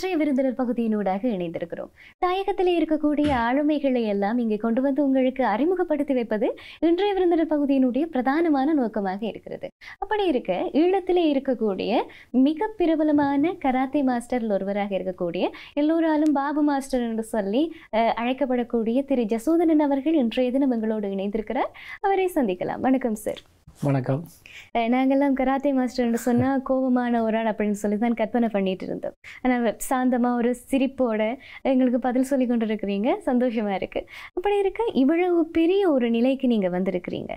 இன்றைய விருந்தினர் பகுதியினூடாக இணைந்திருக்கிறோம். தாயகத்திலே இருக்கக்கூடிய ஆளுமைகளை எல்லாம் இங்கே கொண்டு வந்து உங்களுக்கு அறிமுகப்படுத்தி வைப்பது இன்றைய விருந்தினர் பகுதியினுடைய பிரதானமான நோக்கமாக இருக்கிறது. அப்படி இருக்க ஈழத்திலே இருக்கக்கூடிய மிக பிரபலமான கராத்தே மாஸ்டரில் ஒருவராக இருக்கக்கூடிய எல்லோராலும் பாபு மாஸ்டர் என்று சொல்லி அஹ், அழைக்கப்படக்கூடிய திரு. ஜசோதனன் அவர்கள் இன்றைய தினம் எங்களோடு இணைந்திருக்கிறார். அவரை சந்திக்கலாம். வணக்கம் சார். வணக்கம். அஹ் நாங்கெல்லாம் கராத்தே மாஸ்டர்னு சொன்னால் கோபமான ஒரு ஆள் அப்படின்னு சொல்லி தான் கற்பனை பண்ணிட்டு இருந்தோம். ஆனால் சாந்தமாக ஒரு சிரிப்போட எங்களுக்கு பதில் சொல்லி கொண்டு இருக்கிறீங்க சந்தோஷமாக இருக்குது அப்படி இருக்க இவ்வளவு பெரிய ஒரு நிலைக்கு நீங்கள் வந்திருக்கிறீங்க.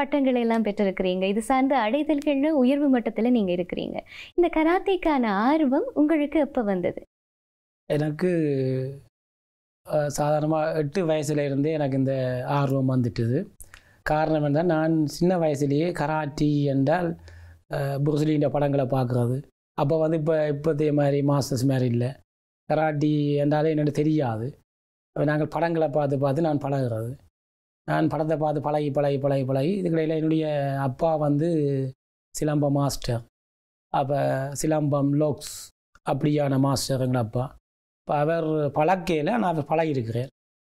பட்டங்களை எல்லாம் பெற்றிருக்கிறீங்க. இது சார்ந்த அடைதல்களில் உயர்வு மட்டத்தில் நீங்கள் இருக்கிறீங்க. இந்த கராத்தேக்கான ஆர்வம் உங்களுக்கு எப்போ வந்தது? எனக்கு சாதாரணமாக எட்டு வயசுல இருந்தே எனக்கு இந்த ஆர்வம் வந்துட்டுது. காரணம் என்றால் நான் சின்ன வயசுலேயே கராட்டி என்றால் புருசலின்ற படங்களை பார்க்குறது. அப்போ வந்து இப்போ இப்போதைய மாதிரி மாஸ்டர்ஸ் மாதிரி இல்லை. கராட்டி என்றாலே என்னென்னு தெரியாது. நாங்கள் படங்களை பார்த்து பார்த்து நான் பழகுறது. நான் படத்தை பார்த்து பழகி பழகி பழகி பழகி இதுக்கிடையில் என்னுடைய அப்பா வந்து சிலம்பம் மாஸ்டர். அப்போ சிலம்பம் லோக்ஸ் அப்படியான மாஸ்டர் எங்கள் அப்பா இப்போ அவர் பழக்கையில் நான் பழகியிருக்கிறேன்.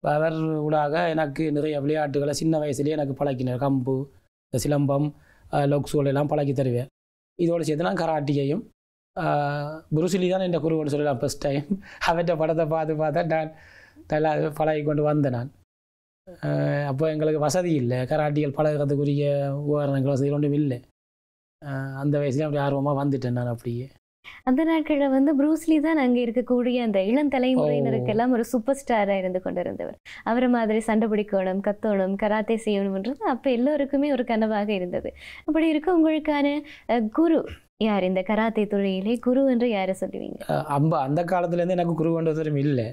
அவர் ஊடாக எனக்கு நிறைய விளையாட்டுகளை சின்ன வயசுலேயே எனக்கு பழக்கினார். கம்பு இந்த சிலம்பம் லோக்ஸுகள் எல்லாம் பழக்கி தருவேன். இதோடு சேர்த்து நான் கராட்டியையும் புருசிலி தான் என் குருவன்னு சொல்லலாம். ஃபஸ்ட் டைம் அவற்ற படத்தை பார்த்து பார்த்தா நான் நல்லா பழகி கொண்டு வந்தேன் நான். அப்போ எங்களுக்கு வசதி இல்லை. கராட்டிகள் பழகிறதுக்குரிய உபகரணங்கள் வசதிகள் ஒன்றும் இல்லை. அந்த வயசுலேயே அப்படி ஆர்வமாக வந்துட்டேன் நான் அப்படியே. அந்த நாட்களில் வந்து ப்ரூஸ்லி தான் அங்கே இருக்கக்கூடிய அந்த இளம் தலைமுறையினருக்கெல்லாம் ஒரு சூப்பர் ஸ்டாராக இருந்து கொண்டிருந்தவர். அவரை மாதிரி சண்டை பிடிக்கணும் கத்தணும் கராத்தே செய்யணும்ன்றது அப்போ எல்லோருக்குமே ஒரு கனவாக இருந்தது. அப்படி இருக்க உங்களுக்கான குரு யார்? இந்த கராத்தே துறையிலே குரு என்று யாரை சொல்லுவீங்க? அம்ப அந்த காலத்துலேருந்து எனக்கு குரு கொண்டதும் இல்லை.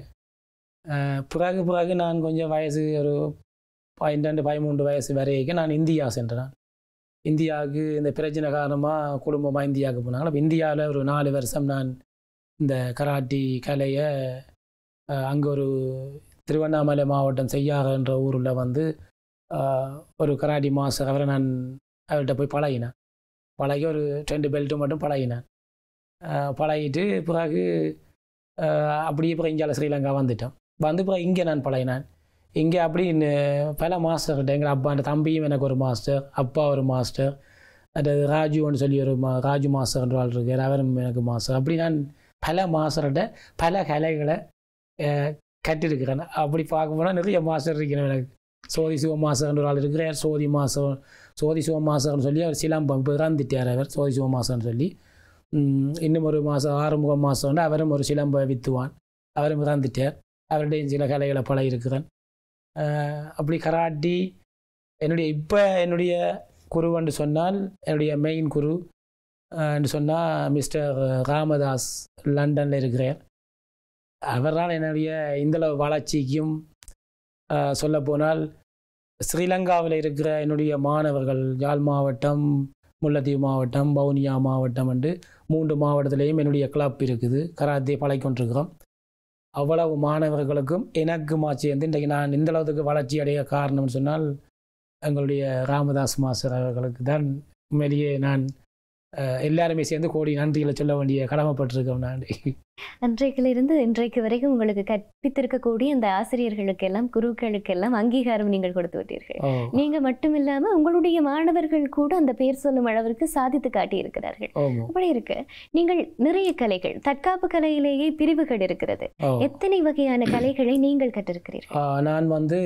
பிறகு பிறகு நான் கொஞ்சம் வயசு ஒரு பன்னெண்டு பதிமூன்று வயசு வரைக்கும் நான் இந்தியா சென்றேன். இந்தியாவுக்கு இந்த பிரச்சனை காரணமாக குடும்பமாக இந்தியாவுக்கு போனாங்க அப்போ இந்தியாவில் ஒரு நாலு வருஷம் நான் இந்த கராட்டி கலையை அங்கே ஒரு திருவண்ணாமலை மாவட்டம் செய்யாகன்ற ஊரில் வந்து ஒரு கராட்டி மாதம் அவரை நான் அவர்கிட்ட போய் பழகினேன். பழகி ஒரு ரெண்டு பெல்ட்டு மட்டும் பழகினேன். பழகிட்டு பிறகு அப்படியே பிறகு இந்தியாவில் ஸ்ரீலங்கா வந்துட்டோம் வந்து பிறகு இங்கே நான் பழகினேன். இங்கே அப்படின்னு பல மாஸ்டர்கிட்ட எங்கள் அப்பாண்ட தம்பியும் எனக்கு ஒரு மாஸ்டர் அப்பா ஒரு மாஸ்டர் அது ராஜுன்னு சொல்லி ஒரு மா ராஜு மாஸ்டர்ன்ற ஆள் இருக்கார் அவரும் எனக்கு மாஸ்டர் அப்படி நான் பல மாஸ்டர்கிட்ட பல கலைகளை கட்டிருக்கிறேன் அப்படி பார்க்கும்போது நிறைய மாஸ்டர் இருக்கிறேன் எனக்கு. சோதி சிவ மாஸ்டர்ன்ற ஒரு ஆள் இருக்கிறார். சோதி மாஸ்டர் சோதி சிவ சொல்லி அவர் சிலம்பம் இப்போ இறந்துட்டார் அவர் சோதி சிவமாசகர்னு சொல்லி. இன்னும் ஒரு மாதம் ஆறுமுகம் மாதம் அவரும் ஒரு சிலம்ப வித்துவான். அவரும் இறந்துட்டார். அவருடைய சில கலைகளை பழகிருக்கிறேன் அப்படி கராட்டி என்னுடைய இப்போ என்னுடைய குருவென்று சொன்னால் என்னுடைய மெயின் குரு என்று சொன்னால் மிஸ்டர் ராமதாஸ் லண்டனில் இருக்கிறார். அவரால் என்னுடைய இந்தளவு வளர்ச்சிக்கும் சொல்லப்போனால் ஸ்ரீலங்காவில் இருக்கிற என்னுடைய மாணவர்கள் யாழ் மாவட்டம் முல்லத்தீவு மாவட்டம் வவுனியா மாவட்டம் என்று மூன்று மாவட்டத்திலேயும் என்னுடைய கிளப் இருக்குது. கராத்தே பழகிக்கொண்டிருக்கிறோம். அவ்வளவு மாணவர்களுக்கும் எனக்குமா சேர்ந்து இன்றைக்கு நான் இந்த அளவுக்கு வளர்ச்சி அடைய காரணம்னு சொன்னால் எங்களுடைய ராமதாஸ் மாஸ்டர் அவர்களுக்கு தான் உண்மையிலேயே நான் எல்லாருமே சேர்ந்து கோடி நன்றிகளை சொல்ல வேண்டிய கடமைப்பட்டிருக்கோம் நான். அன்றைக்கிலிருந்து இன்றைக்கு வரைக்கும் உங்களுக்கு கற்பித்திருக்கக்கூடிய இந்த ஆசிரியர்களுக்கெல்லாம் குருக்களுக்கெல்லாம் அங்கீகாரம் நீங்கள் கொடுத்து விட்டீர்கள். நீங்க மட்டும் இல்லாம உங்களுடைய மாணவர்கள் கூட அந்த பேர் சொல்லும் அளவிற்கு சாதித்து காட்டி இருக்கிறார்கள் ஓமோ அப்படி இருக்கு. நீங்கள் நிறைய கலைகள் தற்காப்பு கலையிலேயே பிரிவுகள் இருக்கிறது. எத்தனை வகையான கலைகளை நீங்கள் கற்றிருக்கிறீர்கள்? நான் வந்து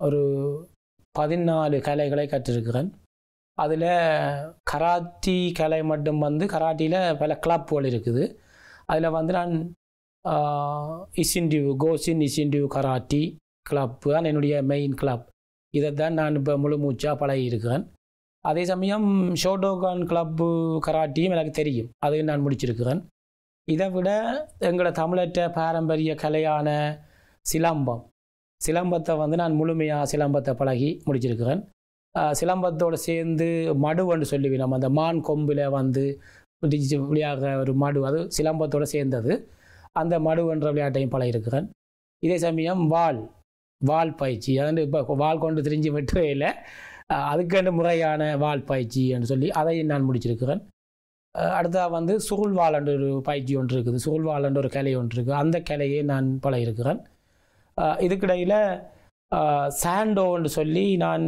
ஒரு பதினாலு கலைகளை கற்றிருக்கிறேன். அதில் கராத்தி கலை மட்டும் வந்து கராட்டியில் பல கிளப்புகள் இருக்குது. அதில் வந்து நான் இசின்டிவ் கோசின் இசின்டிவ் கராட்டி கிளப்பு தான் என்னுடைய மெயின் கிளப் இதை தான் நான் இப்போ முழு மூச்சாக பழகி இருக்கிறேன் அதே சமயம் ஷோடோகான் கிளப்பு கராட்டியும் எனக்கு தெரியும். அதையும் நான் முடிச்சிருக்கிறேன். இதை விட எங்களோட தமிழற்ற பாரம்பரிய கலையான சிலம்பம். சிலம்பத்தை வந்து நான் முழுமையாக சிலம்பத்தை பழகி முடிச்சிருக்கிறேன். சிலம்பத்தோடு சேர்ந்து மடுவன்னு சொல்லுவேன் நம்ம அந்த மான் கொம்பில் வந்து பிடிச்சு ஒரு மடு. அது சிலம்பத்தோடு சேர்ந்தது. அந்த மடு என்ற விளையாட்டையும் பழகிருக்கிறேன் இதே சமயம் வால் வால் பயிற்சி. அதாவது இப்போ வால் கொண்டு திரிஞ்சு வெட்டவே இல்லை. அதுக்கென்று முறையான வால் பயிற்சி என்று சொல்லி அதையும் நான் முடிச்சிருக்கிறேன். அஹ் அடுத்ததாக வந்து என்ற ஒரு பயிற்சி ஒன்று இருக்குது. சுருள்வாளன்ற ஒரு கலை ஒன்று இருக்குது. அந்த கலையை நான் பல இருக்கிறேன். இதுக்கிடையில் சாண்டோன்னு சொல்லி நான்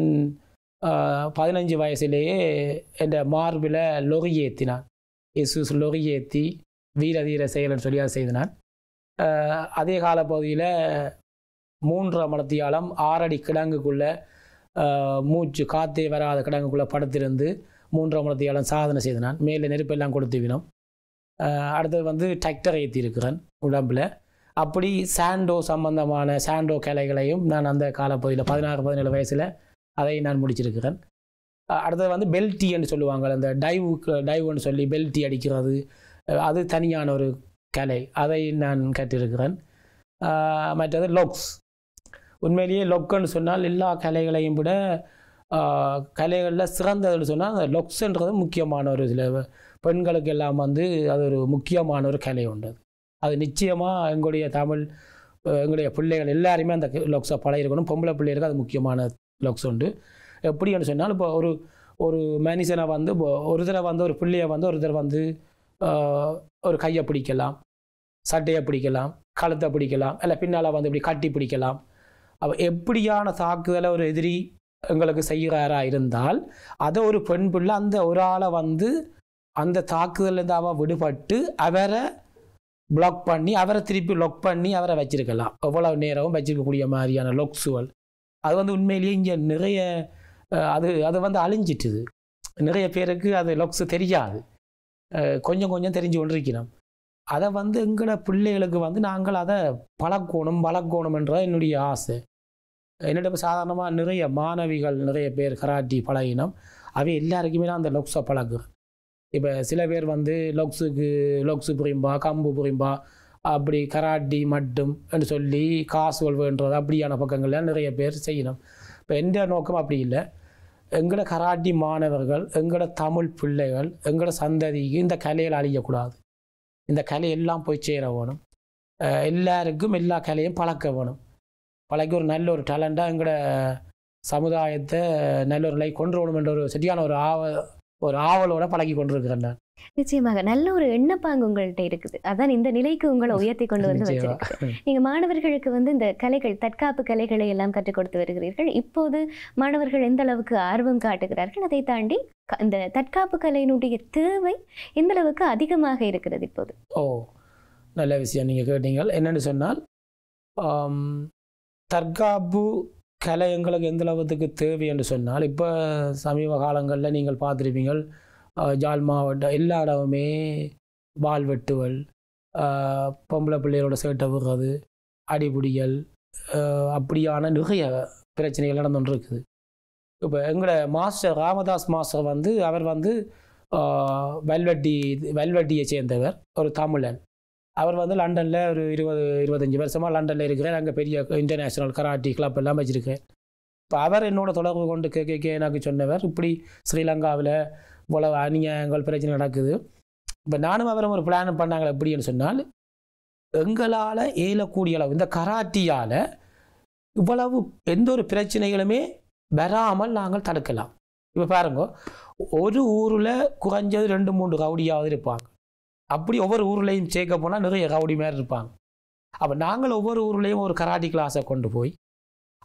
பதினஞ்சு வயசுலேயே என் மார்பில் லொகி ஏற்றினான் இயேசு லொகி ஏற்றி வீர தீர செயல்னு சொல்லி அதை செய்தினான். அஹ், அதே காலப்பகுதியில் மூன்றரை மணத்தியாலம் ஆறடி கிடங்குக்குள்ளே மூச்சு காற்றே வராத கிடங்குக்குள்ளே படுத்திருந்து மூன்றரை மணத்தியாலம் சாதனை செய்தினான். மேலே நெருப்பெல்லாம் கொடுத்து வினோம் அடுத்தது வந்து டிராக்டர் ஏற்றிருக்கிறேன் உடம்பில். அப்படி சாண்டோ சம்பந்தமான சாண்டோ கலைகளையும் நான் அந்த காலப்பகுதியில் பதினாறு பதினேழு வயசில் அதை நான் முடிச்சிருக்கிறேன். அடுத்தது வந்து பெல்டின்னு சொல்லுவாங்க அந்த டைவுக்கு டைவுன்னு சொல்லி பெல்ட்டி அடிக்கிறது அது தனியான ஒரு கலை அதை நான் கற்றிருக்கிறேன். மற்றது லொக்ஸ் உண்மையிலேயே லொக்குன்னு சொன்னால் எல்லா கலைகளையும் விட கலைகளில் சிறந்ததுன்னு சொன்னால் அந்த லொக்ஸுன்றது முக்கியமான ஒரு சில பெண்களுக்கு எல்லாம் வந்து அது ஒரு முக்கியமான ஒரு கலை உண்டு. அது. நிச்சயமாக எங்களுடைய தமிழ் எங்களுடைய பிள்ளைகள் எல்லாருமே அந்த லொக்ஸை பழகிருக்கணும். பொம்பளை பிள்ளைகளுக்கு அது முக்கியமான லொக்ஸ் உண்டு. எப்படின்னு சொன்னால் இப்போ ஒரு ஒரு மனுஷனை வந்து ஒரு தடவை வந்து ஒரு பிள்ளையை வந்து ஒரு தடவை வந்து ஒரு கையை பிடிக்கலாம் சட்டையை பிடிக்கலாம் கழுத்தை பிடிக்கலாம் இல்லை பின்னால் வந்து இப்படி கட்டி பிடிக்கலாம். அவ எப்படியான தாக்குதலை ஒரு எதிரி எங்களுக்கு செய்கிறாரா இருந்தால் அதை ஒரு பெண் பிள்ளை அந்த ஒரு ஆளை வந்து அந்த தாக்குதலேருந்து அவன் விடுபட்டு அவரை பிளாக் பண்ணி அவரை திருப்பி லொக் பண்ணி அவரை வச்சிருக்கலாம். எவ்வளோ நேரமும் வச்சிருக்கக்கூடிய மாதிரியான லொக்ஸுவல் அது வந்து உண்மையிலேயே இங்கே நிறைய அது அது வந்து அழிஞ்சிட்டுது. நிறைய பேருக்கு அது லொக்ஸ் தெரியாது. கொஞ்சம் கொஞ்சம் தெரிஞ்சு கொண்டிருக்கணும் அதை வந்து எங்களோட பிள்ளைகளுக்கு வந்து நாங்கள் அதை பழக்கணும் வளர்க்கணும் என்றது என்னுடைய ஆசை. என்னிடம் இப்போ சாதாரணமாக நிறைய மாணவிகள் நிறைய பேர் கராட்டி பழகினோம். அவை எல்லாருக்குமே நான் அந்த லொக்ஸை பழகுறேன். இப்போ சில பேர் வந்து லொக்ஸுக்கு லொக்ஸு புரியும்பா கம்பு புரியும்பா அப்படி கராட்டி மட்டும் என்று சொல்லி காசு வேண்டது அப்படியான பக்கங்களில் நிறைய பேர் செய்யணும். இப்போ எந்த நோக்கம் அப்படி இல்லை. எங்களோட கராட்டி மாணவர்கள் எங்களோட தமிழ் பிள்ளைகள் எங்களோட சந்ததிக்கு இந்த கலையில் அழியக்கூடாது. இந்த கலையெல்லாம் போய் சேர வேணும். எல்லாருக்கும் எல்லா கலையும் பழக்க வேணும். பழகி ஒரு நல்ல ஒரு டேலண்டாக எங்களோட சமுதாயத்தை நல்ல ஒரு நிலை கொண்டு வரணும் என்ற ஒரு சரியான ஒரு ஆவ ஒரு ஆவலோட பழகி கொண்டிருக்கிறேன் நான். நிச்சயமாக. நல்ல ஒரு எண்ணப்பாங்கு உங்கள்கிட்ட இருக்குது. அதான் இந்த நிலைக்கு உங்களை உயர்த்தி கொண்டு வந்து. வச்சிருக்கு. நீங்க மாணவர்களுக்கு வந்து இந்த கலைகள் தற்காப்பு கலைகளை எல்லாம் கற்றுக் கொடுத்து வருகிறீர்கள். இப்போது மாணவர்கள் எந்த அளவுக்கு ஆர்வம் காட்டுகிறார்கள்? அதை தாண்டி இந்த தற்காப்பு கலையினுடைய தேவை எந்த அளவுக்கு அதிகமாக இருக்கிறது இப்போது? ஓ நல்ல விஷயம் நீங்கள் கேட்டீங்க. என்னென்னு சொன்னால் தற்காப்பு கலை எங்களுக்கு எந்த அளவுக்கு தேவை என்று சொன்னால் இப்போ சமீப காலங்களில் நீங்கள் பார்த்துருப்பீங்கள் ஜாழ் மாவட்டம் எல்லா இடமுமே வால் வெட்டுவல் பொம்பளை பிள்ளைகளோட சேட்டை விடுறது அடிபிடிகள் அப்படியான நிறைய பிரச்சனைகள் நடந்துகிட்டு இருக்குது இப்போ எங்களோட மாஸ்டர் ராமதாஸ் மாஸ்டர் வந்து அவர் வந்து வல்வட்டி வல்வட்டியை சேர்ந்தவர் ஒரு தமிழன். அவர் வந்து லண்டனில் ஒரு இருபது இருபத்தஞ்சி வருஷமாக லண்டனில் இருக்கிறார். அங்கே பெரிய இன்டர்நேஷ்னல் கராட்டி கிளப் எல்லாம் வச்சுருக்கேன் இப்போ அவர் என்னோட தொடர்பு கொண்டு கே கே கே எனக்கு சொன்னவர் இப்படி ஸ்ரீலங்காவில் இவ்வளவு அநியாயங்கள் பிரச்சனை நடக்குது. இப்போ நானும் அவரும் ஒரு பிளான் பண்ணாங்க எப்படின்னு சொன்னால் எங்களால் இயலக்கூடிய அளவு இந்த கராட்டியால் இவ்வளவு எந்த ஒரு பிரச்சனைகளுமே வராமல் நாங்கள் தடுக்கலாம். இப்போ பாருங்க ஒரு ஊரில் குறைஞ்சது ரெண்டு மூன்று கவுடியாவது இருப்பாங்க. அப்படி ஒவ்வொரு ஊர்லேயும் சேர்க்க போனால் நிறைய கவுடி மாதிரி இருப்பாங்க. அப்போ நாங்கள் ஒவ்வொரு ஊர்லேயும் ஒரு கராட்டி கிளாஸை கொண்டு போய்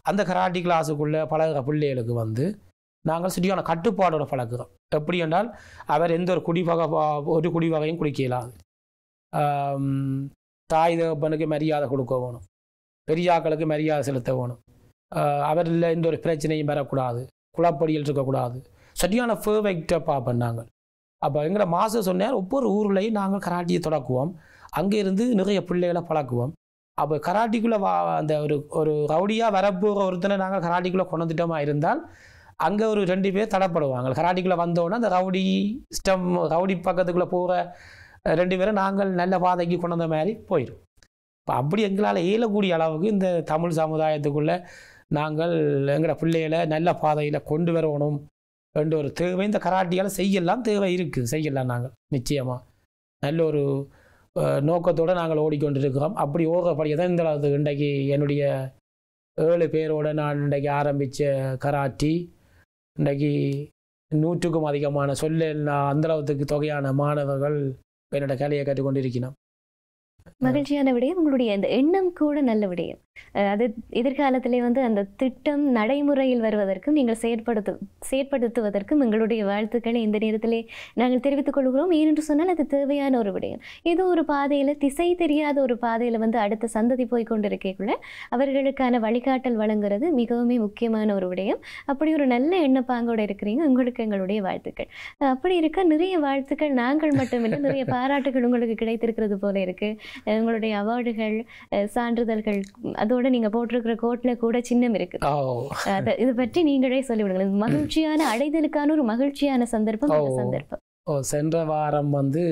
அந்த கராட்டி கிளாஸுக்குள்ளே பழகிற பிள்ளைகளுக்கு வந்து நாங்கள் சரியான கட்டுப்பாடோட பழக்கிறோம் எப்படி என்றால் அவர் எந்த ஒரு குடிவகை ஒரு குடிவகையும் குடிக்கலாது தாய் தகப்பனுக்கு மரியாதை கொடுக்க வேணும். பெரியாக்களுக்கு மரியாதை செலுத்த வேணும். அவரில் எந்த ஒரு பிரச்சனையும் வரக்கூடாது. குளப்படியில் இருக்கக்கூடாது. சரியான பெர்ஃபெக்டாக பார்ப்போம் நாங்கள். அப்போ எங்களை மாதம் சொன்னார் ஒவ்வொரு ஊர்லேயும் நாங்கள் கராட்டியை தொடக்குவோம். அங்கே இருந்து நிறைய பிள்ளைகளை பழக்குவோம். அப்போ கராட்டிக்குள்ளே வா அந்த ஒரு ஒரு ரவுடியாக வரப்போகிற ஒருத்தனை நாங்கள் கராட்டிக்குள்ளே கொண்டு வந்துட்டோமா இருந்தால் அங்கே ஒரு ரெண்டு பேர் தடப்படுவாங்க. கராட்டிக்குள்ளே வந்தோடனே அந்த ரவுடி ஸ்டம் ரவுடி பக்கத்துக்குள்ளே போகிற ரெண்டு பேரும் நாங்கள் நல்ல பாதைக்கு கொண்டு வந்த மாதிரி போயிடும் இப்போ அப்படி எங்களால் இயலக்கூடிய அளவுக்கு இந்த தமிழ் சமுதாயத்துக்குள்ளே நாங்கள் எங்களோட பிள்ளைகளை நல்ல பாதையில் கொண்டு வரணும் என்ற ஒரு தேவை இந்த கராட்டியால் செய்யலாம் தேவை இருக்குது செய்யலாம் நாங்கள் நிச்சயமாக நல்ல ஒரு நோக்கத்தோடு நாங்கள் ஓடிக்கொண்டிருக்கிறோம். அப்படி ஓடுறபடியே தான் இந்த அளவுக்கு இன்றைக்கு என்னுடைய ஏழு பேரோட நான் இன்றைக்கு ஆரம்பித்த கராட்டி. இன்றைக்கு நூற்றுக்கும் அதிகமான சொல்ல அந்தளவுக்கு தொகையான மாணவர்கள் என்னோட கலையை கற்றுக்கொண்டிருக்கிறோம் மகிழ்ச்சியான விடயம் உங்களுடைய அந்த எண்ணம் கூட நல்ல விடயம். அது எதிர்காலத்திலே வந்து அந்த திட்டம் நடைமுறையில் வருவதற்கும் நீங்கள் செயற்படுத்து செயற்படுத்துவதற்கும் எங்களுடைய வாழ்த்துக்களை இந்த நேரத்திலே நாங்கள் தெரிவித்துக் கொள்கிறோம். ஏனென்று சொன்னால் அது தேவையான ஒரு விடயம். ஏதோ ஒரு பாதையில் திசை தெரியாத ஒரு பாதையில் வந்து அடுத்த சந்ததி போய் கொண்டிருக்கக்குள்ள அவர்களுக்கான வழிகாட்டல் வழங்குறது மிகவும் முக்கியமான ஒரு விடயம். அப்படி ஒரு நல்ல எண்ணப்பாங்கோட இருக்கிறீங்க உங்களுக்கு எங்களுடைய வாழ்த்துக்கள். அப்படி இருக்க நிறைய வாழ்த்துக்கள் நாங்கள் மட்டுமில்லை நிறைய பாராட்டுகள் உங்களுக்கு கிடைத்திருக்கிறது போல இருக்கு. உங்களுடைய அவார்டுகள் சான்றிதழ்கள் அதோட நீங்க போட்டிருக்கிற கோட்ல கூட சின்னம் இருக்கு. ஓ. அதை இது பற்றி நீங்களே சொல்லிவிடுங்கள் இது மகிழ்ச்சியான அடைதலுக்கான ஒரு மகிழ்ச்சியான சந்தர்ப்பம். சந்தர்ப்பம். ஓ சென்ற வாரம் வந்து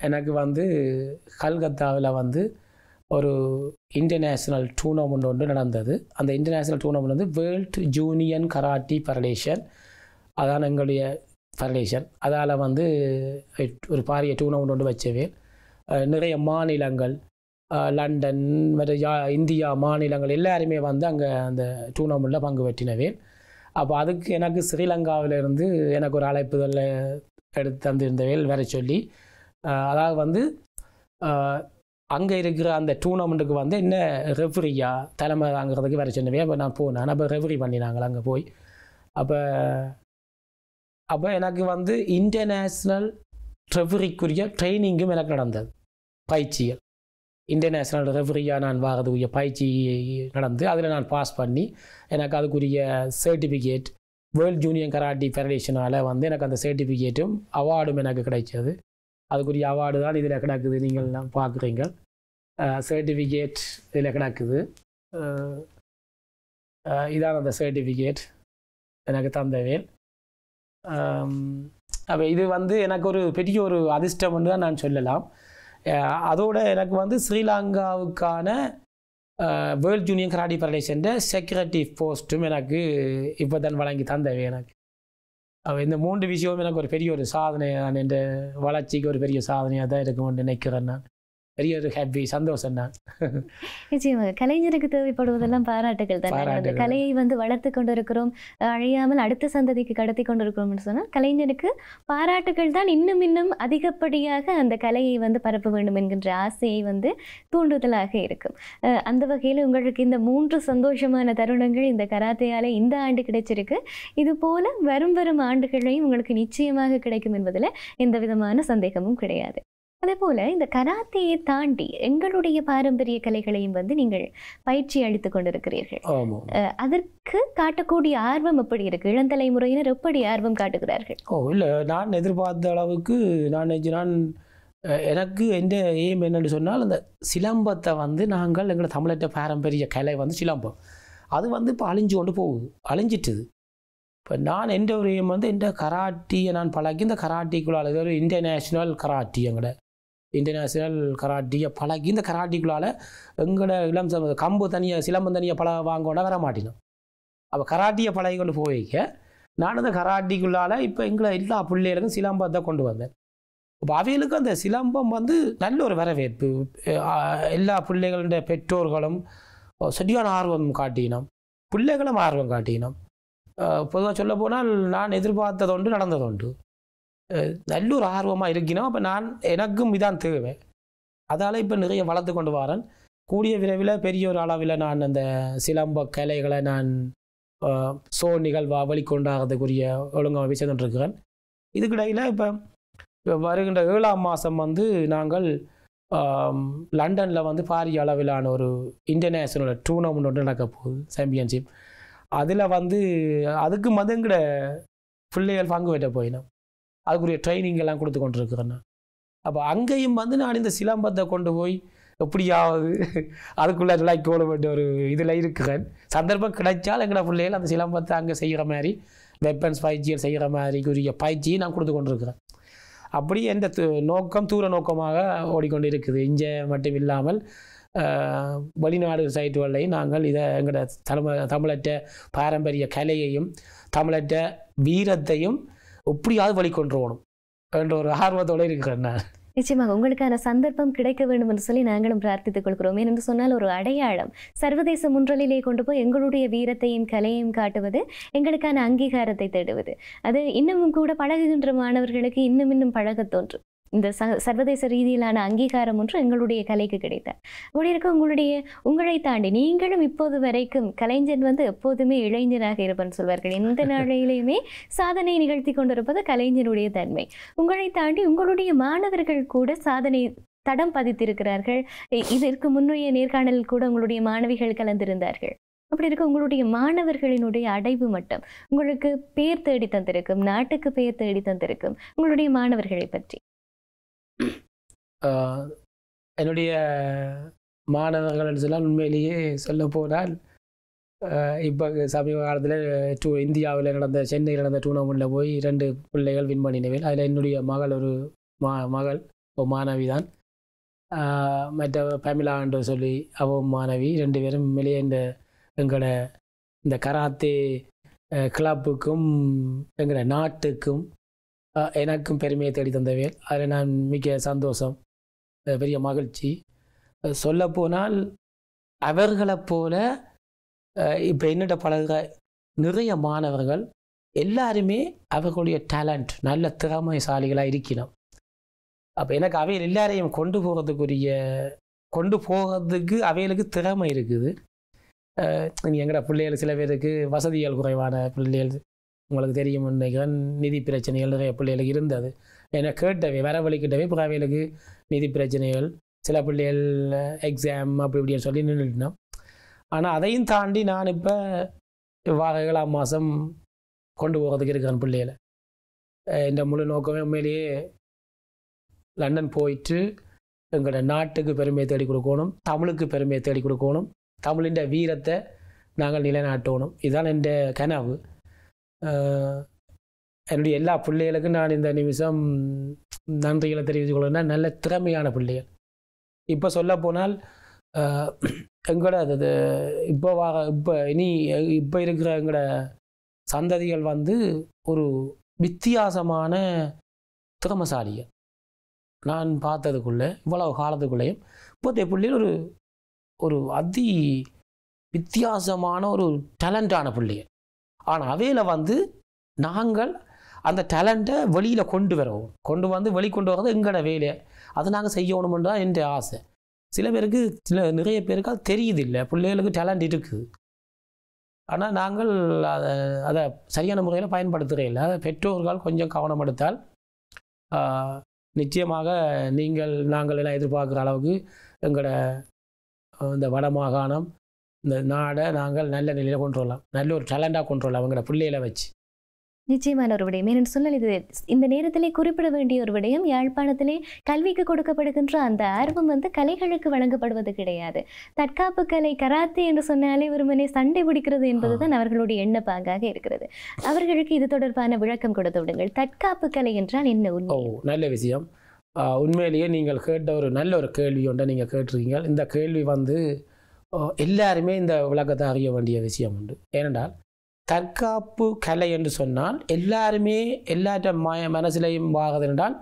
எனக்கு வந்து கல்கத்தாவில் வந்து ஒரு இன்டர்நேஷ்னல் டூர்னமெண்ட் ஒன்று நடந்தது. அந்த இன்டர்நேஷ்னல் டூர்னமெண்ட் வந்து வேர்ல்ட் ஜூனியன் கராட்டி ஃபெடரேஷன் அதான் எங்களுடைய ஃபெடரேஷன் அதால் வந்து ஒரு பாரிய டூர்னமெண்ட் ஒன்று வச்சவே அஹ், நிறைய மாநிலங்கள் லண்டன் மற்ற யா இந்தியா மாநிலங்கள் எல்லாருமே வந்து அங்கே அந்த டூர்னமெண்ட்டில் பங்கு பெற்றினவே. அப்போ அதுக்கு எனக்கு ஸ்ரீலங்காவிலிருந்து எனக்கு ஒரு அழைப்புதல் எடுத்து தந்திருந்தவேல் வர சொல்லி அதாவது வந்து அங்கே இருக்கிற அந்த டூர்னமெண்ட்டுக்கு வந்து என்ன ரெஃப்ரியா தலைமை தாங்கிறதுக்கு வர சொன்னவே அப்போ நான் போனேன். அப்போ ரெஃப்ரி பண்ணினாங்களே அங்கே போய். அப்போ அப்போ எனக்கு வந்து இன்டர்நேஷ்னல் ரெஃப்ரிக்குரிய ட்ரைனிங்கும் எனக்கு நடந்தது. பயிற்சிகள் இன்டர்நேஷ்னல் ரெஃபரியாக நான் வாரதுக்குரிய பயிற்சி நடந்து அதில் நான் பாஸ் பண்ணி எனக்கு அதுக்குரிய சர்டிஃபிகேட் வேர்ல்ட் ஜூனியர் கராட்டி ஃபெடரேஷனால் வந்து எனக்கு அந்த சர்டிஃபிகேட்டும் அவார்டும் எனக்கு கிடைச்சது. அதுக்குரிய அவார்டு தான் இதில் கிடக்குது. நீங்கள் நான் பார்க்குறீங்க. சர்டிஃபிகேட் இதில் கிடக்குது. இதான் அந்த சர்டிஃபிகேட் எனக்கு தந்தவேல். அப்போ இது வந்து எனக்கு ஒரு பெரிய ஒரு அதிர்ஷ்டம்னு தான் நான் சொல்லலாம். அதோட எனக்கு வந்து ஸ்ரீலங்காவுக்கான world junior karate federation secretary போஸ்ட்டும் எனக்கு இப்போ தான் வழங்கி தந்தவை எனக்கு. இந்த மூன்று விஷயமும் எனக்கு ஒரு பெரிய ஒரு சாதனை நான் இந்த வளர்ச்சிக்கு ஒரு பெரிய சாதனையாக தான் இருக்கும்னு நினைக்கிறேன் நான். பெரிய ஒரு ஹாப்பி சந்தோஷம் தான். நிச்சயமாக. கலைஞருக்கு தேவைப்படுவதெல்லாம் பாராட்டுகள் தான்? அந்த. கலையை வந்து வளர்த்து கொண்டிருக்கிறோம் அழியாமல் அடுத்த சந்ததிக்கு கடத்தி கொண்டிருக்கிறோம்னு சொன்னால் கலைஞருக்கு பாராட்டுகள் தான் இன்னும் இன்னும் அதிகப்படியாக அந்த கலையை வந்து பரப்ப வேண்டும் என்கின்ற ஆசையை வந்து தூண்டுதலாக இருக்கும். அந்த வகையில் உங்களுக்கு இந்த மூன்று சந்தோஷமான தருணங்கள் இந்த கராத்தையால இந்த ஆண்டு கிடைச்சிருக்கு. இது போல வரும் வரும் ஆண்டுகளையும் உங்களுக்கு நிச்சயமாக கிடைக்கும் என்பதில் எந்த விதமான சந்தேகமும் கிடையாது. அதே போல இந்த கராத்தையை தாண்டி எங்களுடைய பாரம்பரிய கலைகளையும் வந்து நீங்கள் பயிற்சி அளித்துக் கொண்டிருக்கிறீர்கள். அதற்கு காட்டக்கூடிய ஆர்வம் எப்படி இருக்கு? இளந்தலைமுறையினர் எப்படி ஆர்வம் காட்டுகிறார்கள்? ஓ இல்லை நான் எதிர்பார்த்த அளவுக்கு நான் நான் எனக்கு எந்த எய்ம் என்னன்னு சொன்னால் அந்த சிலம்பத்தை வந்து நாங்கள் எங்களோட தமிழற்ற பாரம்பரிய கலை வந்து சிலம்பம். அது வந்து இப்போ அழிஞ்சு கொண்டு போகுது அழிஞ்சிட்டுது. இப்போ நான் எந்த ஒரு எய்ம் வந்து எந்த கராட்டியை நான் பழகி இந்த கராட்டிக்குள்ளால் இது ஒரு இன்டர்நேஷ்னல் கராட்டி எங்களோட. இன்டர்நேஷ்னல் கராட்டியை பழகி இந்த கராட்டிக்குள்ளால் எங்களோட இளம் கம்பு தனியாக சிலம்பம் தனியாக பழ வாங்கோட வர மாட்டினோம். அப்போ கராட்டியை பழகி கொண்டு போய்க்க நான் இந்த கராட்டிக்குள்ளால் இப்போ எங்களை எல்லா பிள்ளைகளுக்கும் சிலம்பத்தை கொண்டு வந்தேன். இப்போ அவைகளுக்கு அந்த சிலம்பம் வந்து நல்ல ஒரு வரவேற்பு எல்லா பிள்ளைகளுடைய பெற்றோர்களும் சரியான ஆர்வம் காட்டினோம். பிள்ளைகளும் ஆர்வம் காட்டினோம். பொதுவாக சொல்ல போனால் நான் எதிர்பார்த்ததொண்டு நடந்ததுண்டு நடந்தது உண்டு ஒரு ஆர்வமாக இருக்கணும் அப்போ நான் எனக்கும் இதான் தேவை. அதால் இப்போ நிறைய வளர்த்து கொண்டு வரேன். கூடிய விரைவில் பெரிய ஒரு அளவில் நான் அந்த சிலம்ப கலைகளை நான் சோ நிகழ்வாக வெளிக்கொண்டாகிறதுக்குரிய ஒழுங்காக செய்துருக்கிறேன் இதுக்கிடையில் இப்போ இப்போ வருகின்ற ஏழாம் மாதம் வந்து நாங்கள் லண்டனில் வந்து பாரிய அளவிலான ஒரு இன்டர்நேஷ்னல் டூர்னமெண்ட் ஒன்று நடக்க போகுது சாம்பியன்ஷிப். அதில் வந்து அதுக்கு மதங்கிற பிள்ளைகள் பங்கு பெற்ற போயினோம். அதுக்குரிய ட்ரைனிங் எல்லாம் கொடுத்து கொண்டிருக்கிறேன் நான். அப்போ அங்கேயும் வந்து நான் இந்த சிலம்பத்தை கொண்டு போய் எப்படியாவது அதுக்குள்ளே விளைக்கோட வேண்டிய ஒரு இதில் இருக்கிறேன். சந்தர்ப்பம் கிடைச்சால் எங்களோட பிள்ளைகள் அந்த சிலம்பத்தை அங்கே செய்கிற மாதிரி வெப்பன்ஸ் பயிற்சிகள் செய்கிற மாதிரிக்குரிய பயிற்சியை நான் கொடுத்து கொண்டிருக்கிறேன். அப்படி எந்த நோக்கம் தூர நோக்கமாக ஓடிக்கொண்டு இருக்குது இங்கே மட்டும் இல்லாமல் வெளிநாடு சைட்டுகளையும் நாங்கள் இதை எங்களோட தமிழ தமிழற்ற பாரம்பரிய கலையையும் தமிழற்ற வீரத்தையும் எப்படியாவது வெளிக்கொண்டு போகணும் என்ற ஒரு ஆர்வத்தோடு இருக்கிறேன் நான். நிச்சயமாக உங்களுக்கான சந்தர்ப்பம் கிடைக்க வேண்டும் என்று சொல்லி நாங்களும் பிரார்த்தித்துக் கொள்கிறோம். ஏனென்று சொன்னால் ஒரு அடையாளம் சர்வதேச முன்றலிலே கொண்டு போய் எங்களுடைய வீரத்தையும் கலையையும் காட்டுவது எங்களுக்கான அங்கீகாரத்தை தேடுவது. அது இன்னமும் கூட பழகுகின்ற மாணவர்களுக்கு இன்னும் இன்னும் பழகத் தோன்றும். இந்த ச சர்வதேச ரீதியிலான அங்கீகாரம் ஒன்று எங்களுடைய கலைக்கு கிடைத்தார் அப்படி இருக்க உங்களுடைய உங்களை தாண்டி நீங்களும் இப்போது வரைக்கும் கலைஞன் வந்து எப்போதுமே இளைஞராக இருப்பேன்னு சொல்வார்கள். எந்த நாளையிலையுமே சாதனை நிகழ்த்தி கொண்டிருப்பது கலைஞனுடைய தன்மை. உங்களை தாண்டி உங்களுடைய மாணவர்கள் கூட சாதனை தடம் பதித்திருக்கிறார்கள். இதற்கு முன்னைய நேர்காணலில் கூட உங்களுடைய மாணவிகள் கலந்திருந்தார்கள். அப்படி இருக்க உங்களுடைய மாணவர்களினுடைய அடைவு மட்டம் உங்களுக்கு பேர் தேடி தந்திருக்கும் நாட்டுக்கு பேர் தேடி தந்திருக்கும் உங்களுடைய மாணவர்களை பற்றி. என்னுடைய மாணவர்கள் சொன்னால் உண்மையிலேயே சொல்ல போனால் இப்போ சமீப காலத்தில் டூ இந்தியாவில் நடந்த சென்னையில் நடந்த டூர்னாமெண்ட்டில் போய் ரெண்டு பிள்ளைகள் வின் பண்ணினவேன். அதில் என்னுடைய மகள் ஒரு மா மகள் ஒரு மாணவி தான். ஆஹ் மற்ற பமிலான்னு சொல்லி அவ மாணவி. ரெண்டு பேரும் வெளியே இந்த எங்களோட இந்த கராத்தே கிளப்புக்கும் எங்களோட நாட்டுக்கும் எனக்கும் பெருமையை தேடி தந்தவேல் அதில் நான் மிக சந்தோஷம். பெரிய மகிழ்ச்சி. சொல்லப்போனால் அவர்களைப் போல இப்போ என்னிட்ட பழகுற நிறைய மாணவர்கள் எல்லாருமே அவர்களுடைய டேலண்ட் நல்ல திறமைசாலிகளாக இருக்கணும் அப்போ எனக்கு அவைகள் எல்லாரையும் கொண்டு போகிறதுக்குரிய கொண்டு போகிறதுக்கு அவைகளுக்கு திறமை இருக்குது. எங்கட பிள்ளைகள் சில பேருக்கு வசதிகள் குறைவான பிள்ளைகள் உங்களுக்கு தெரியும் நினைக்கிறேன் நிதி பிரச்சனைகள் நிறைய பிள்ளைகளுக்கு இருந்தது. ஏன்னா கேட்டவை வரவழிக்கிட்டவே இப்போ அவைகளுக்கு நிதி பிரச்சனைகள் சில பிள்ளைகள் எக்ஸாம் அப்படி இப்படின்னு சொல்லி நின்றுட்டோம். ஆனால் அதையும் தாண்டி நான் இப்போ வார ஏழாம் மாதம் கொண்டு போகிறதுக்கு இருக்கிறேன் பிள்ளைகளை. இந்த முழு நோக்கமே உண்மையிலேயே லண்டன் போயிட்டு எங்களோட நாட்டுக்கு பெருமையை தேடி கொடுக்கணும் தமிழுக்கு பெருமையை தேடி கொடுக்கணும் தமிழின் வீரத்தை நாங்கள் நிலைநாட்டணும். இதுதான் என் கனவு. என்னுடைய எல்லா பிள்ளைகளுக்கும் நான் இந்த நிமிஷம் நன்றிகளை தெரிவித்துக் கொள்கிறேன் நல்ல திறமையான பிள்ளைகள். இப்போ சொல்ல போனால் எங்களோட அது இப்போ வா இப்போ இனி இப்போ இருக்கிற எங்களோட சந்ததிகள் வந்து ஒரு வித்தியாசமான திறமசாலிகள். நான் பார்த்ததுக்குள்ளே இவ்வளவு காலத்துக்குள்ளேயும் இப்போதைய பிள்ளைகள் ஒரு ஒரு அதி வித்தியாசமான ஒரு டேலண்டான பிள்ளைகள். ஆனால் அவையில் வந்து நாங்கள் அந்த டேலண்ட்டை வெளியில் கொண்டு வரவும் கொண்டு வந்து வெளிக்கொண்டு வர்றது எங்களோட வேலையை அதை நாங்கள் செய்யணுமென்று தான் என் ஆசை. சில பேருக்கு சில நிறைய பேருக்கு அது தெரியுது இல்லை பிள்ளைகளுக்கு டேலண்ட் இருக்குது ஆனால் நாங்கள் அதை அதை சரியான முறையில் பயன்படுத்துகிறே இல்லை. பெற்றோர்கள் கொஞ்சம் கவனம் எடுத்தால் நிச்சயமாக நீங்கள் நாங்கள் எல்லாம் எதிர்பார்க்குற அளவுக்கு எங்களோட இந்த வட மாகாணம் இந்த நாடை நாங்கள் நல்ல நிலையில் கொண்டு வரலாம். நல்ல ஒரு டேலண்டாக கொண்டு வரலாம் அவங்களோட பிள்ளைகளை வச்சு. நிச்சயமான ஒரு விடயம். ஏனென்று சொன்னால் இது இந்த நேரத்திலே குறிப்பிட வேண்டிய ஒரு விடயம். யாழ்ப்பாணத்திலே கல்விக்கு கொடுக்கப்படுகின்ற அந்த ஆர்வம் வந்து கலைகளுக்கு வழங்கப்படுவது கிடையாது. தற்காப்பு கலை கராத்தே என்று சொன்னாலே வெறுமனே சண்டை பிடிக்கிறது என்பதுதான் அவர்களுடைய எண்ணப்பாங்காக இருக்கிறது. அவர்களுக்கு இது தொடர்பான விளக்கம் கொடுத்து விடுங்கள். தற்காப்பு கலை என்றால் என்ன உண்மை? நல்ல விஷயம். உண்மையிலேயே நீங்கள் கேட்ட ஒரு நல்ல ஒரு கேள்வி ஒன்றை நீங்கள் கேட்டிருக்கீங்க. இந்த கேள்வி வந்து எல்லாருமே இந்த விளக்கத்தை அறிய வேண்டிய விஷயம் உண்டு. ஏனென்றால் தற்காப்பு கலை என்று சொன்னால் எல்லாருமே எல்லாற்ற மய மனசிலையும் வாகுது என்றால்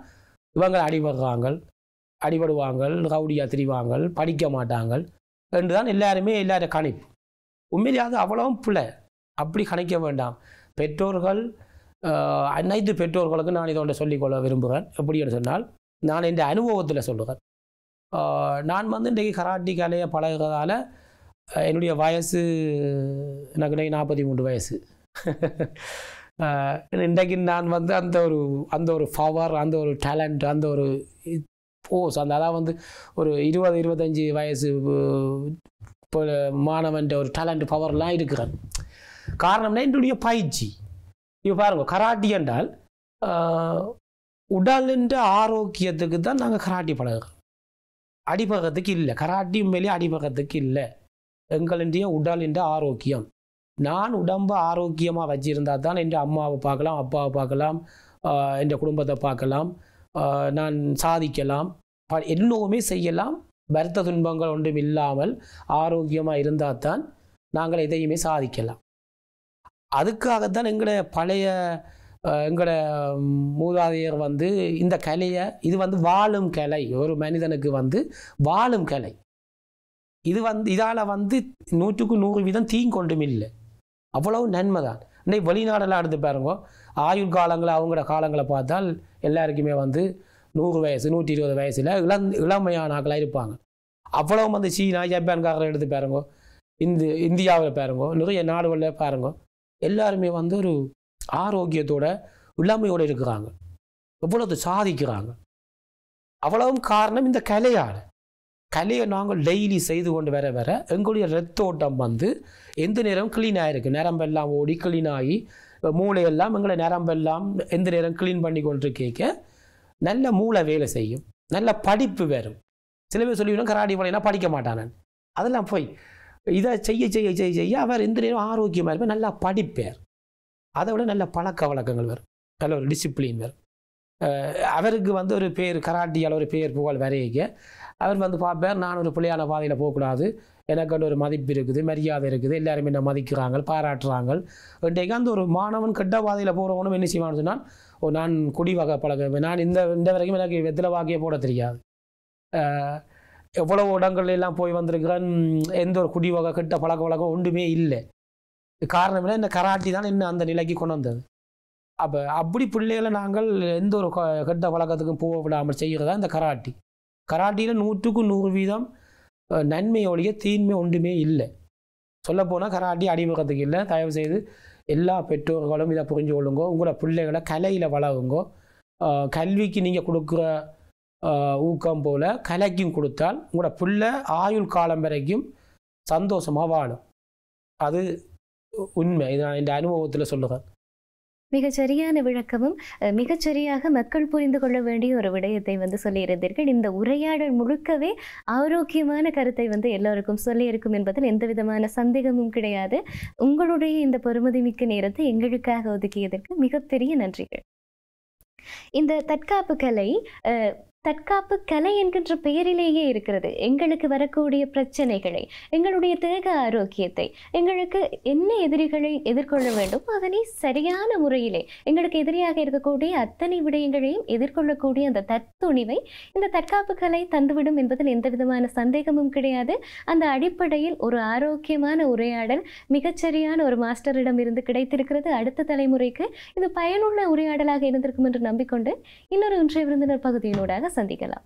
இவங்க அடிபடுறாங்க அடிபடுவாங்க ரவுடியாக திரிவாங்க படிக்க மாட்டாங்க என்று தான் எல்லாருமே எல்லார கணிப்பு. உண்மையிலே அது அவ்வளவும் பிள்ளை அப்படி கணிக்க வேண்டாம். பெற்றோர்கள் அனைத்து பெற்றோர்களுக்கும் நான் இதோட சொல்லிக்கொள்ள விரும்புகிறேன். எப்படின்னு சொன்னால் நான் இந்த அனுபவத்தில் சொல்லுகிறேன். நான் வந்து இன்றைக்கு கராட்டி கலையை பழகுறதால என்னுடைய வயசு எனக்கு நாற்பத்தி மூன்று வயசு. இன்றைக்கு நான் வந்து அந்த ஒரு அந்த ஒரு பவர் அந்த ஒரு டேலண்ட் அந்த ஒரு போஸ் அந்த அதாவது வந்து ஒரு இருபது இருபத்தஞ்சி வயசு இப்போ மாணவன் ஒரு டேலண்ட் பவர்லாம் இருக்கிறேன் காரணம்னா என்னுடைய பயிற்சி. இப்போ பாருங்கள் கராட்டி என்றால் உடலின்ற ஆரோக்கியத்துக்கு தான் நாங்கள் கராட்டி பழகுறோம். அடிபகத்துக்கு இல்லை. கராட்டி மேலே அடிபகத்துக்கு இல்லை. எங்களுடைய என்ற ஆரோக்கியம். நான் உடம்பை ஆரோக்கியமாக வச்சுருந்தா தான் என் அம்மாவை பார்க்கலாம் அப்பாவை பார்க்கலாம் என் குடும்பத்தை பார்க்கலாம் நான் சாதிக்கலாம். ப- எல்லோருமே செய்யலாம். வருத்த துன்பங்கள் ஒன்றும் இல்லாமல் ஆரோக்கியமாக இருந்தால் தான் நாங்கள் எதையுமே சாதிக்கலாம். அதுக்காகத்தான் எங்களை பழைய எங்களோட மூதாதையர் வந்து இந்த கலையை இது வந்து வாழும் கலை ஒரு மனிதனுக்கு வந்து வாழும் கலை இது வந்து இதால் வந்து நூற்றுக்கு நூறு வீதம் தீங்கொண்டும் இல்லை. அவ்வளவு நன்மை தான். இன்னைக்கு வெளிநாடெல்லாம் எடுத்து பாருங்க ஆயுள் காலங்களை அவங்களோட காலங்களை பார்த்தால் எல்லாருக்குமே வந்து நூறு வயசு நூற்றி இருபது வயசில் இளம் இளமையானாக்களாக இருப்பாங்க. அவ்வளவு வந்து சீனா ஜப்பான்காரரை எடுத்து பாருங்க இந்து இந்தியாவில் பாருங்க நிறைய நாடுகளில் பாருங்க எல்லாருமே வந்து ஒரு ஆரோக்கியத்தோட இளமையோடு இருக்கிறாங்க. எவ்வளவு சாதிக்கிறாங்க. அவ்வளவும் காரணம் இந்த கலையால். கலையை நாங்கள் டெய்லி செய்து கொண்டு வர வர எங்களுடைய ரத்தோட்டம் வந்து எந்த நேரம் க்ளீனாக இருக்குது நரம்பெல்லாம் ஓடி க்ளீன் ஆகி மூளையெல்லாம் எங்களை நரம்பெல்லாம் எந்த நேரம் க்ளீன் பண்ணி கொண்டு கேட்க நல்ல மூளை வேலை செய்யும். நல்ல படிப்பு வரும். சில பேர் சொல்லிவிடும் கராடி வலைனா படிக்க மாட்டானன் அதெல்லாம் போய் இதை செய்ய செய்ய செய்ய செய்ய அவர் எந்த நேரம் ஆரோக்கியமாக இருப்பார்? நல்லா படிப்பார். அதை விட நல்ல பழக்க வழக்கங்கள் வரும் நல்ல ஒரு டிசிப்ளின் வரும் அவருக்கு வந்து ஒரு பேர் கராட்டியால் ஒரு பேர் புகழ் வரையிக்க அவர் வந்து பார்ப்பார் நான் ஒரு பிள்ளையான பாதையில் போகக்கூடாது. எனக்கு ஒரு மதிப்பு இருக்குது மரியாதை இருக்குது. எல்லாரும் என்ன மதிக்கிறாங்க பாராட்டுறாங்க இன்றைக்கு அந்த ஒரு மாணவன் கெட்ட பாதையில் போகிறவனும் என்ன செய்வான்னு சொன்னால் ஓ நான் குடி வகை பழக நான் இந்த இந்த வரைக்கும் எனக்கு வெத்தில வாக்கியே போட தெரியாது. எவ்வளோ எவ்வளவு இடங்கள்ல எல்லாம் போய் வந்திருக்கிறேன். எந்த ஒரு குடி வகை கெட்ட பழக்க வழக்கம் ஒன்றுமே இல்லை. காரணம் என்ன இந்த கராட்டி தான் என்ன அந்த நிலைக்கு கொண்டு வந்தது. அப்போ அப்படி பிள்ளைகளை நாங்கள் எந்த ஒரு க- கெட்ட பழக்கத்துக்கும் போக விடாமல் செய்கிறதா இந்த கராட்டி. கராட்டியில் நூற்றுக்கு நூறு வீதம் நன்மை ஒழிய தீன்மை ஒன்றுமே இல்லை. சொல்லப்போனால் கராட்டி அடிமுகத்துக்கு இல்லை. தயவு செய்து எல்லா பெற்றோர்களும் இதை புரிஞ்சு கொள்ளுங்கோ. உங்களோட பிள்ளைகளை கலையில் வளருங்கோ. கல்விக்கு நீங்கள் கொடுக்குற ஊக்கம் போல் கலைக்கும் கொடுத்தால் உங்களோட பிள்ளை ஆயுள் காலம் வரைக்கும் சந்தோஷமாக வாழும். அது உண்மை. இது நான் இந்த அனுபவத்தில் சொல்லுகிறேன் மிகச் சரியான விளக்கமும் மிகச்சரியாக மக்கள் புரிந்து கொள்ள வேண்டிய ஒரு விடயத்தை வந்து சொல்லியிருந்தீர்கள். இந்த உரையாடல் முழுக்கவே ஆரோக்கியமான கருத்தை வந்து எல்லோருக்கும் சொல்லியிருக்கும் என்பதில் எந்த விதமான சந்தேகமும் கிடையாது. உங்களுடைய இந்த பெருமதிமிக்க நேரத்தை எங்களுக்காக ஒதுக்கியதற்கு மிகப்பெரிய நன்றிகள். இந்த தற்காப்பு கலை தற்காப்பு கலை என்கின்ற பெயரிலேயே இருக்கிறது. எங்களுக்கு வரக்கூடிய பிரச்சனைகளை எங்களுடைய தேக ஆரோக்கியத்தை எங்களுக்கு என்ன எதிரிகளை எதிர்கொள்ள வேண்டும் அதனை சரியான முறையிலே எங்களுக்கு எதிரியாக இருக்கக்கூடிய அத்தனை விடயங்களையும் எதிர்கொள்ளக்கூடிய அந்த தத்துணிவை இந்த தற்காப்பு கலை தந்துவிடும் என்பதில் எந்த விதமான சந்தேகமும் கிடையாது. அந்த அடிப்படையில் ஒரு ஆரோக்கியமான உரையாடல் மிகச்சரியான ஒரு மாஸ்டரிடம் இருந்து கிடைத்திருக்கிறது. அடுத்த தலைமுறைக்கு இது பயனுள்ள உரையாடலாக இருந்திருக்கும் என்று நம்பிக்கொண்டு இன்னொரு இன்றைய விருந்தினர் பகுதியினூடாக சந்திக்கலாம்